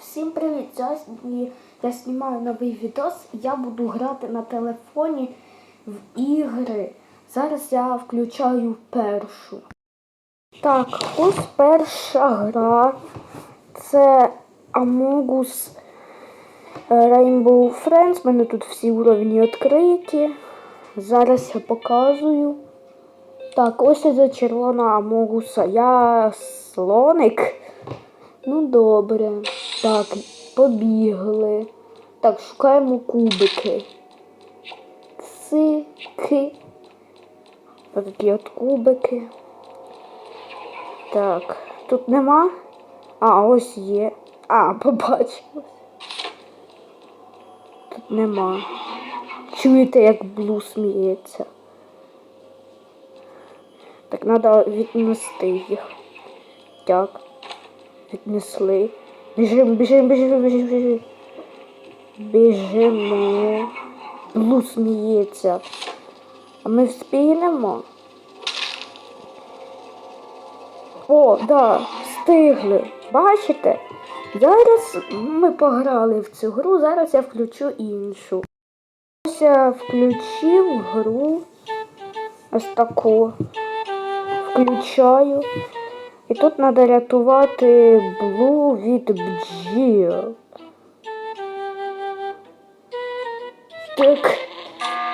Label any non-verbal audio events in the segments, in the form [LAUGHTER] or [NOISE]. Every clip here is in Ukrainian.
Всім привіт! Сьогодні я знімаю новий відос. Я буду грати на телефоні в ігри. Зараз я включаю першу. Так, ось перша гра. Це Among Us Rainbow Friends. У мене тут всі уровні відкриті. Зараз я показую. Так, ось це червона Us. Я слоник. Ну добре. Так, побігли. Так, шукаємо кубики. Цики. Такі от кубики. Так, тут нема. А, ось є. А, [LAUGHS] побачилось. Тут нема. Чуєте, як блу сміється. Так, треба віднести їх. Так. Віднесли. Біжимо, біжимо, біжимо, біжимо, біжимо. Біжимо. Блу сміється. А ми вспінемо. О, да, встигли. Бачите? Зараз ми пограли в цю гру, зараз я включу іншу. Ось я включив гру. Ось таку. Включаю. І тут треба рятувати Блу від бджіл. Так.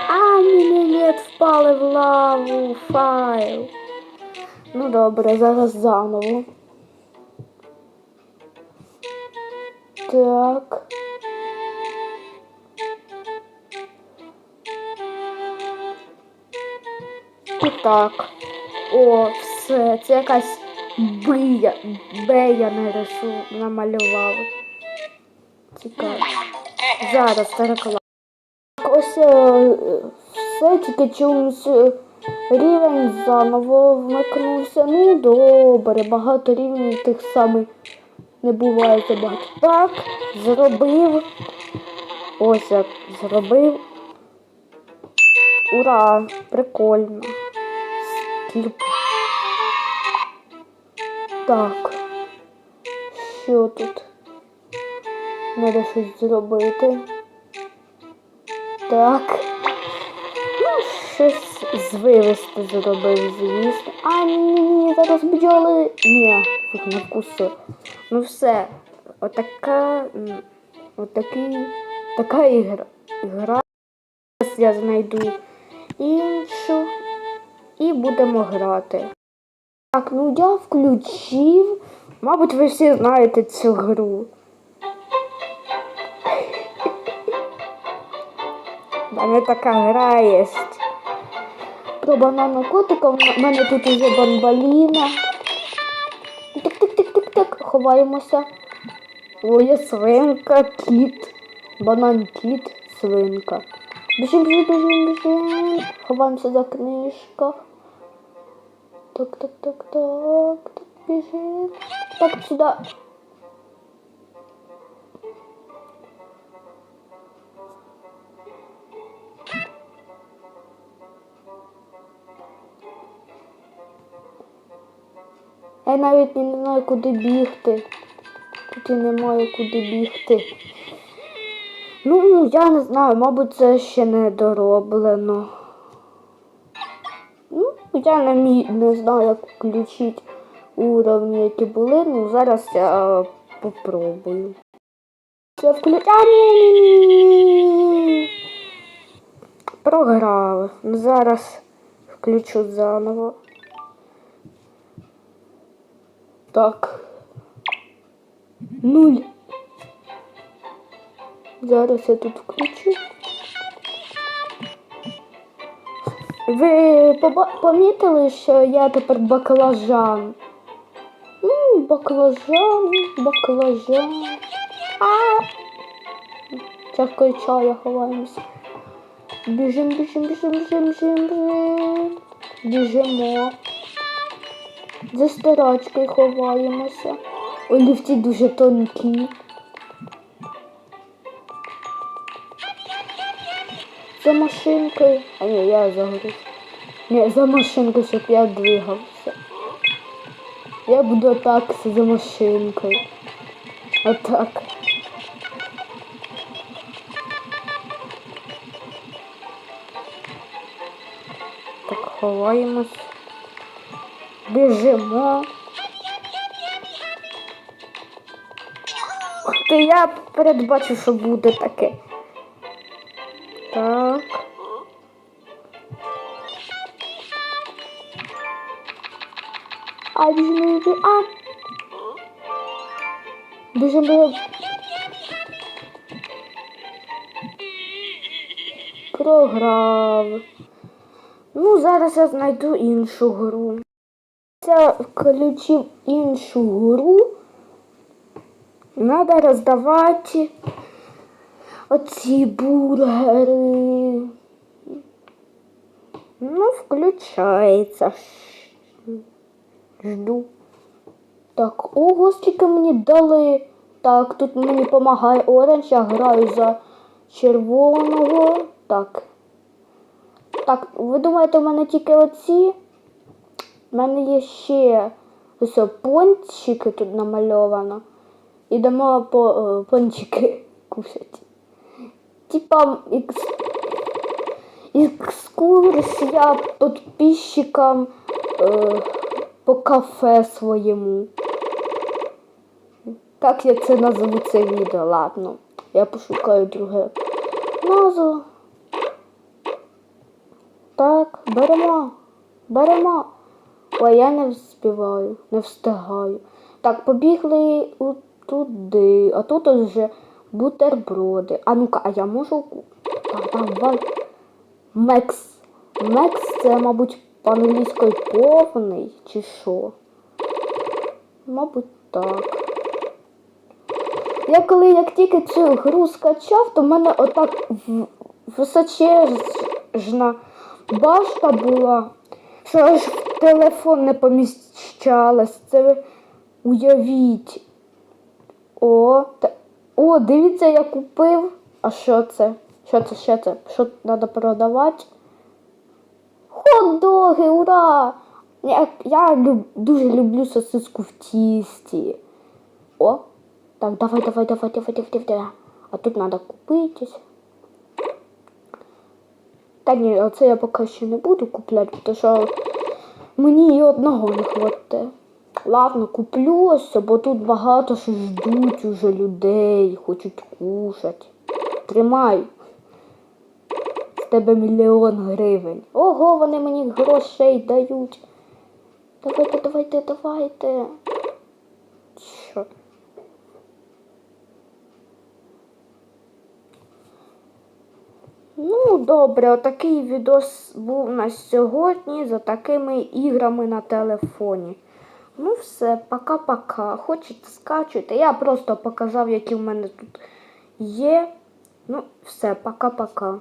А, ні, ні, ні, впали в лаву файл. Ну добре, зараз заново. Так. І так. О, все, це якась бия, бея нарису, намалював. Цікаво. Зараз. Так, Ось е, все, тільки чомусь е, рівень заново вмикнувся. Ну добре, багато рівнів тих самих не буває забагато. Так, зробив. Ось як зробив. Ура! Прикольно. Скіп. Так. Що тут? Треба щось зробити. Так. Ну, щось звивести зробив, звісно. А, ні, зараз бджоли. Ні, їх не вкусив. Ну все. Отака. Отакий. Така ігра. Гра. Я знайду іншу. І будемо грати. Так, ну я включив. Мабуть, ви всі знаєте цю гру. Мене така гра є. Про банану котика. У мене тут уже бамбаліна. Тик-тик-тик-тик-тик. Ховаємося. О, є свинка, кіт. Банан кіт, свинка. Біжим, біжим, біжим, біжим. Ховаємося за книжках. Так, так, так, так, так, бежим. Так, сюда. Я навіть не знаю, куди бігти. Тут і немає куди бігти. Ну, я не знаю, мабуть, це ще не дороблено. Я не, мі... не знаю, як включити уровні, які були. Ну, зараз я е, попробую. Це включання. Програли. Зараз включу заново. Так. Нуль. Зараз я тут включу. Ви помітили, що я тепер баклажан? М, баклажан, баклажан. А! Чашкою чая ховаємося. Біжим, біжим, біжим, біжим, біжим, біжим. Біжимо. За старачкою ховаємося. Олівці дуже тонкі. за машинкою. А ні, я загорюсь. Ні, за машинкою, щоб я двигався. Я буду так за машинкою. Отак. Так, ховаємось. Біжимо. Ти я передбачу, що буде таке. Так. А біжимо, біжимо. А! Біжимо. Програв. Ну, зараз я знайду іншу гру. Я включив іншу гру. Надо роздавати оці бургери. Ну, включається. Жду. Так, ого, скільки мені дали. Так, тут мені допомагає оранж, я граю за червоного. Так. Так, ви думаєте, у мене тільки оці? У мене є ще ось пончики тут намальовано. Ідемо по е, пончики [LAUGHS] кушати. Типа екс... екскурсія підписчикам е, по кафе своєму. Как я це назву це відео? Ладно. Я пошукаю друге назву. Так, беремо. Беремо. Ой, я не вспіваю, не встигаю. Так, побігли туди, а тут вже бутерброди. А ну-ка, а я можу. ку- Так, давай. Мекс. Мекс це, мабуть, по-англійською повний чи що? Мабуть, так. Я коли як тільки цю гру скачав, то в мене отак в- височезна башта була, що аж телефон не поміщалась. Це уявіть. О, та... О, дивіться, я купив. А що це? Що це? Що це? Що треба продавати? Хот-доги, ура! Я, я люб, дуже люблю сосиску в тісті. О, так, давай, давай, давай, давай, давай, давай. А тут треба купитись. Та ні, оце я поки що не буду купляти, тому що мені і одного не хватить. Ладно, куплю ось, бо тут багато що ждуть уже людей, хочуть кушати. Тримай. З тебе мільйон гривень. Ого, вони мені грошей дають. Давайте, давайте, давайте. Що? Ну, добре, отакий відос був на сьогодні за такими іграми на телефоні. Ну, все, пока-пока. Хочете, скачуйте. Я просто показав, які в мене тут є. Ну, все, пока-пока.